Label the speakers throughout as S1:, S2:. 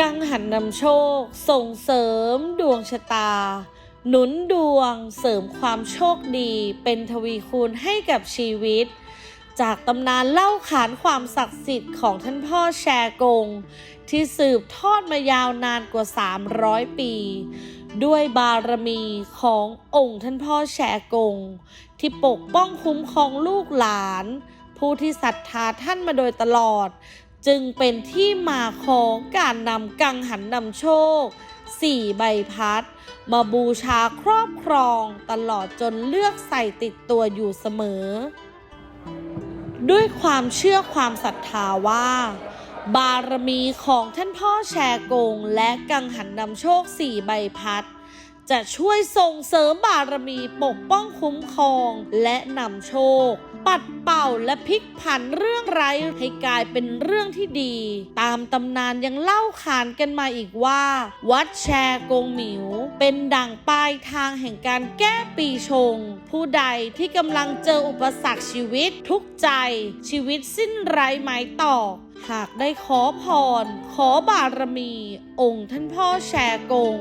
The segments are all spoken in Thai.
S1: กังหันนำโชค ส่งเสริมดวงชะตา หนุนดวงเสริมความโชคดี เป็นทวีคูณให้กับชีวิต จากตำนานเล่าขานความศักดิ์สิทธิ์ของท่านพ่อแชกง ที่สืบทอดมายาวนานกว่า 300 ปี ด้วยบารมีขององค์ท่านพ่อแชกง ที่ปกป้องคุ้มครองลูกหลานผู้ที่ศรัทธาท่านมาโดยตลอด จึงเป็นที่มาของการนำกังหันนำโชคสี่ใบพัด มาบูชาครอบครองตลอดจนเลือกใส่ติดตัวอยู่เสมอ ด้วยความเชื่อความศรัทธาว่า บารมีของท่านพ่อแชกงและกังหันนำโชคสี่ใบพัด จะช่วยส่งเสริมบารมีปกป้องคุ้มครองและนำโชค ปัดเป่าและพลิกผันเรื่องไร้ให้กลายเป็นเรื่องที่ดี ตามตำนานยังเล่าขานกันมาอีกว่า วัดแชกงหมิว เป็นดั่งปลายทางแห่งการแก้ปีชง ผู้ใดที่กำลังเจออุปสรรคชีวิตทุกใจ ชีวิตสิ้นไร้ไม้ต่อหากได้ขอพร ขอบารมี องค์ท่านพ่อแชกง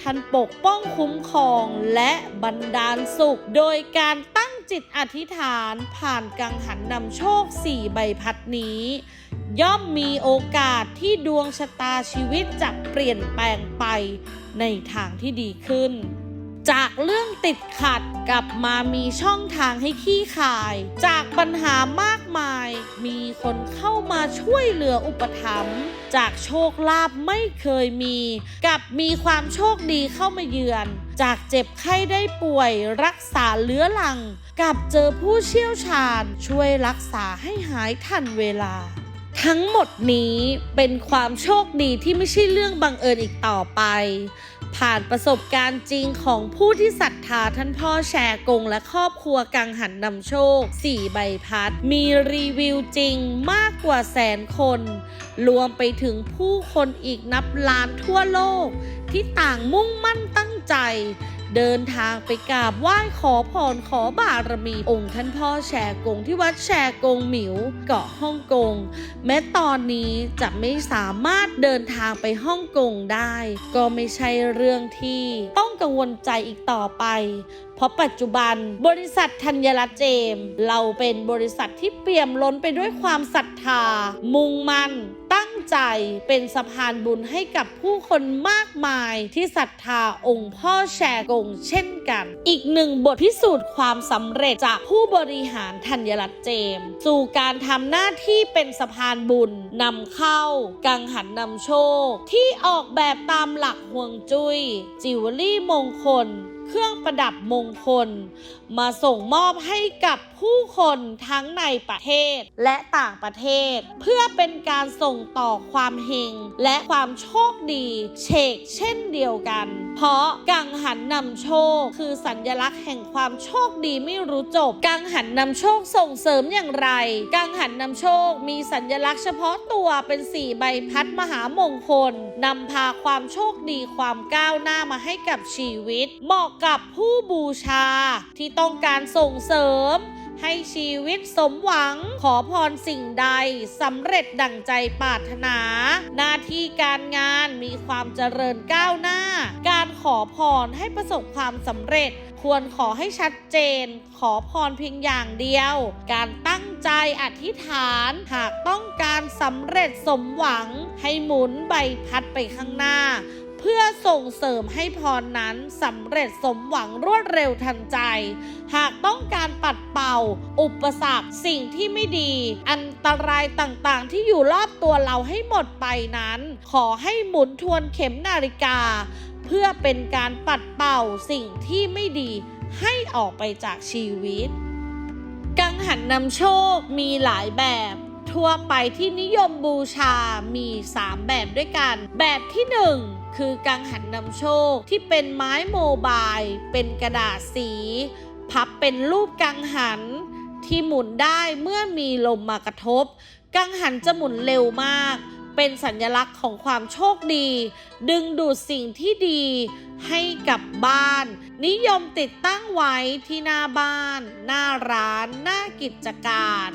S1: ท่านปกป้องคุ้มครองและบันดาลสุข โดยการตั้งจิตอธิษฐานผ่านกังหันนำโชคสี่ใบพัดนี้ ย่อมมีโอกาสที่ดวงชะตาชีวิตจะเปลี่ยนแปลงไปในทางที่ดีขึ้น จากเรื่องติดขัดกลับมามีช่องทางให้ขี้ขาย จากปัญหามากมาย มีคนเข้ามาช่วยเหลืออุปถัมภ์จากโชคลาภไม่เคยมีกลับมีความโชคดีเข้ามาเยือน จากเจ็บไข้ได้ป่วย รักษาเลื้อรังกลับเจอผู้เชี่ยวชาญ ช่วยรักษาให้หายทันเวลา ทั้งหมดนี้เป็นความโชคดีที่ไม่ใช่เรื่องบังเอิญอีกต่อไป ผ่านประสบการณ์จริงของผู้ที่ศรัทธาท่านพ่อแชร์กงและครอบครัวกังหันนำโชค 4 ใบพัด มีรีวิวจริงมากกว่าแสนคน รวมไปถึงผู้คนอีกนับล้านทั่วโลก ที่ต่างมุ่งมั่นตั้งใจ เดินทางไปกราบไหว้ขอพรขอบารมีองค์ท่านพ่อแชร์กงที่วัดแชร์กงหมิวเกาะฮ่องกง แม้ตอนนี้จะไม่สามารถเดินทางไปฮ่องกงได้ ก็ไม่ใช่เรื่องที่ต้องกังวลใจอีกต่อไปเพราะปัจจุบันบริษัทธัญรัตน์เจม เราเป็นบริษัทที่เปี่ยมล้นไปด้วยความศรัทธา มุ่งมั่น ตั้งใจเป็นสะพานบุญให้กับผู้คนมากมายที่ศรัทธาองค์พ่อแชร์กงเช่นกัน อีกหนึ่งบทพิสูจน์ความสำเร็จจากผู้บริหารธัญรัตน์เจมส์สู่การทำหน้าที่เป็นสะพานบุญนำเข้า กังหันนำโชค ที่ออกแบบตามหลักห่วงจุย้ยจิวเวลรี่มงคล เครื่องประดับมงคล มาส่งมอบให้กับ ผู้คนทั้งในประเทศและต่างประเทศ เพื่อเป็นการส่งต่อความเฮงและความโชคดีเชกเช่นเดียวกัน เพราะกังหันนำโชคคือสัญลักษณ์แห่งความโชคดีไม่รู้จบ กังหันนำโชคส่งเสริมอย่างไร กังหันนำโชคมีสัญลักษณ์เฉพาะตัวเป็นสี่ใบพัดมหามงคลนำพาความโชคดีความก้าวหน้ามาให้กับชีวิต เหมาะกับผู้บูชาที่ต้องการส่งเสริมให้ชีวิตสมหวังขอพรสิ่งใดสำเร็จดั่งใจปรารถนา หน้าที่การงานมีความเจริญก้าวหน้า การขอพรให้ประสบความสำเร็จควรขอให้ชัดเจน ขอพรเพียงอย่างเดียว การตั้งใจอธิษฐาน หากต้องการสำเร็จสมหวังให้หมุนใบพัดไปข้างหน้า พื่อส่งเสริมให้พรนั้นสำเร็จสมหวังรวดเร็วทันใจ หากต้องการปัดเป่า อุปสรรคสิ่งที่ไม่ดี อันตรายต่างๆ ที่อยู่รอบตัวเราให้หมดไปนั้น ขอให้หมุนทวนเข็มนาฬิกา เพื่อเป็นการปัดเป่าสิ่งที่ไม่ดีให้ออกไปจากชีวิต กังหันนำโชคมีหลายแบบทั่วไปที่นิยมบูชามี 3 แบบด้วยกัน แบบที่ 1 คือกังหันนำโชคที่เป็นไม้โมบาย เป็นกระดาษสี พับเป็นรูปกังหันที่หมุนได้เมื่อมีลมมากระทบ กังหันจะหมุนเร็วมาก เป็นสัญลักษณ์ของความโชคดี ดึงดูดสิ่งที่ดีให้กับบ้าน นิยมติดตั้งไว้ที่หน้าบ้าน หน้าร้าน หน้ากิจการ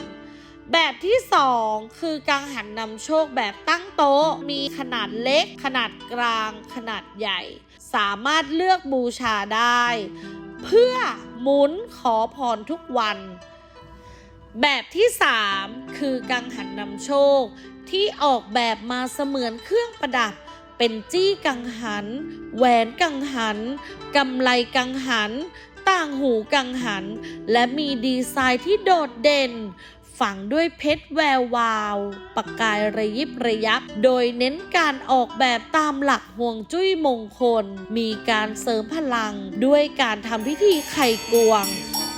S1: แบบที่ 2 คือกังหันนำโชคแบบตั้งโต๊ะ มีขนาดเล็ก ขนาดกลาง ขนาดใหญ่ สามารถเลือกบูชาได้ เพื่อหมุนขอพรทุกวัน แบบที่ 3 คือกังหันนำโชค ที่ออกแบบมาเสมือนเครื่องประดับ เป็นจี้กังหัน แหวนกังหันกำไลกังหัน ต่างหูกังหัน และมีดีไซน์ที่โดดเด่น ฝังด้วยเพชรแวววาว ประกายระยิบระยับ โดยเน้นการออกแบบตามหลักห่วงจุ้ยมงคล มีการเสริมพลัง ด้วยการทำพิธีไข่กวง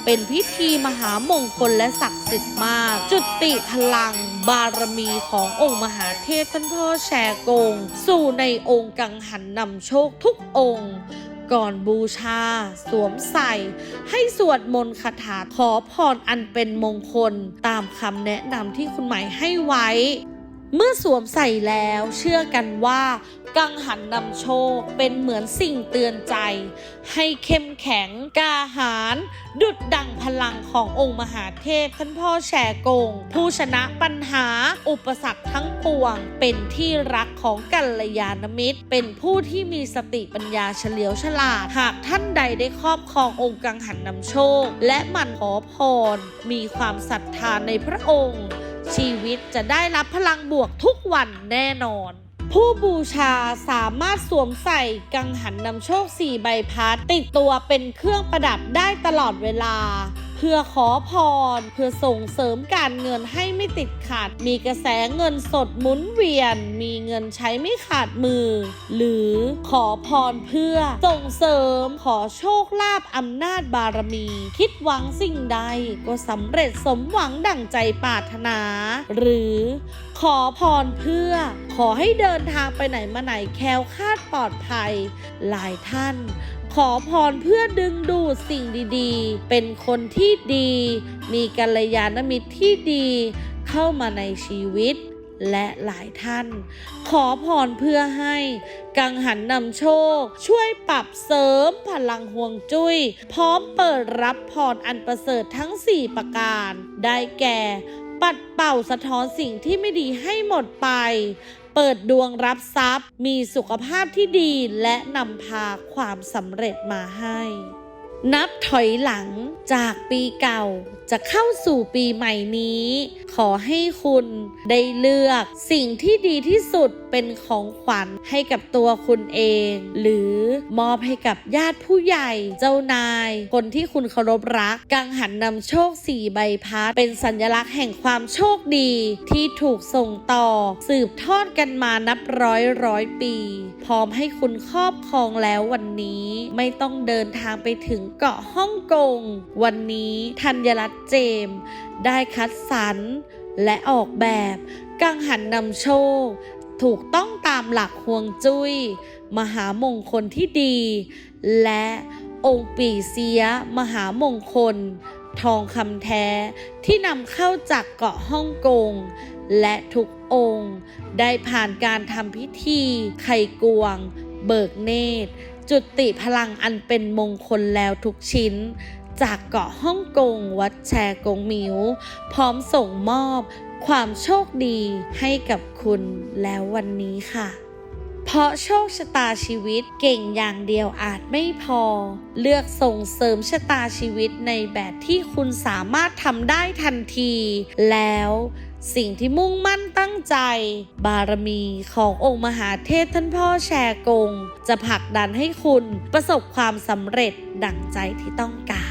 S1: เป็นพิธีมหามงคลและศักดิ์สิทธิ์มาก จุติพลัง บารมีขององค์มหาเทพท่านพ่อแชกง สู่ในองค์กังหันนำโชคทุกองค์ ก่อนบูชา สวมใส่ ให้สวดมนต์คาถาขอพรอันเป็นมงคล ตามคำแนะนำที่คุณหมายให้ไว้ เมื่อสวมใส่แล้วเชื่อกันว่า กังหันนำโชคเป็นเหมือนสิ่งเตือนใจ ให้เข้มแข็งกาหาญดุดดังพลังขององค์มหาเทพท่านพ่อแชกง ผู้ชนะปัญหาอุปสรรคทั้งปวง เป็นที่รักของกัลยาณมิตร เป็นผู้ที่มีสติปัญญาเฉลียวฉลาด หากท่านใดได้ครอบครององค์กังหันนำโชค และหมันขอพร มีความศรัทธาในพระองค์ ชีวิตจะได้รับพลังบวกทุกวันแน่นอน ผู้บูชาสามารถสวมใส่กังหันนำโชค 4 ใบพัดติดตัวเป็นเครื่องประดับได้ตลอดเวลา พื่อขอพร เพื่อส่งเสริมการเงินให้ไม่ติดขัด มีกระแสเงินสดหมุนเวียน มีเงินใช้ไม่ขาดมือ หรือขอพรเพื่อส่งเสริมขอโชคลาภอำนาจบารมี คิดหวังสิ่งใดก็สำเร็จสมหวังดั่งใจปรารถนา หรือขอพรเพื่อ ขอให้เดินทางไปไหนมาไหนแคล้วคลาดปลอดภัย หลายท่าน ขอพรเพื่อดึงดูดสิ่งดีๆ เป็นคนที่ดี มีกัลยาณมิตรที่ดี เข้ามาในชีวิต และหลายท่าน ขอพรเพื่อให้ กังหันนำโชค ช่วยปรับเสริมพลังห่วงจุ้ย พร้อมเปิดรับพรอันประเสริฐทั้ง 4 ประการ ได้แก่ ปัดเป่าสะท้อนสิ่งที่ไม่ดีให้หมดไป เปิดดวงรับทรัพย์ มีสุขภาพที่ดีและนำพาความสำเร็จมาให้ นับถอยหลังจากปีเก่าจะเข้าสู่ปีใหม่นี้ ขอให้คุณได้เลือกสิ่งที่ดีที่สุดเป็นของขวัญให้กับตัวคุณเอง หรือ มอบให้กับญาติผู้ใหญ่ เจ้านาย คนที่คุณเคารพรัก กังหันนำโชคสี่ใบพัด เป็นสัญลักษณ์แห่งความโชคดี ที่ถูกส่งต่อ สืบทอดกันมานับร้อยร้อยปี พร้อมให้คุณครอบครองแล้ววันนี้ไม่ต้องเดินทางไปถึงเกาะฮ่องกง วันนี้ธัญรัตน์เจม ได้คัดสรรและออกแบบกังหันนำโชค ถูกต้องตามหลักห่วงจุย้ย มหามงคลที่ดี และองค์ปีเสีย มหามงคล ทองคำแท้ที่นำเข้าจากเกาะฮ่องกง และทุกองค์ ได้ผ่านการทำพิธีไข่กวง เบิกเนตร จุติพลังอันเป็นมงคลแล้วทุกชิ้นจากเกาะฮ่องกง วัดแชกงมิว พร้อมส่งมอบ ความโชคดีให้กับคุณแล้ววันนี้ค่ะ เพราะโชคชะตาชีวิตเก่งอย่างเดียวอาจไม่พอ เลือกส่งเสริมชะตาชีวิตในแบบที่คุณสามารถทำได้ทันที แล้วสิ่งที่มุ่งมั่นตั้งใจ บารมีขององค์มหาเทพท่านพ่อแชร์กง จะผลักดันให้คุณประสบความสำเร็จดั่งใจที่ต้องการ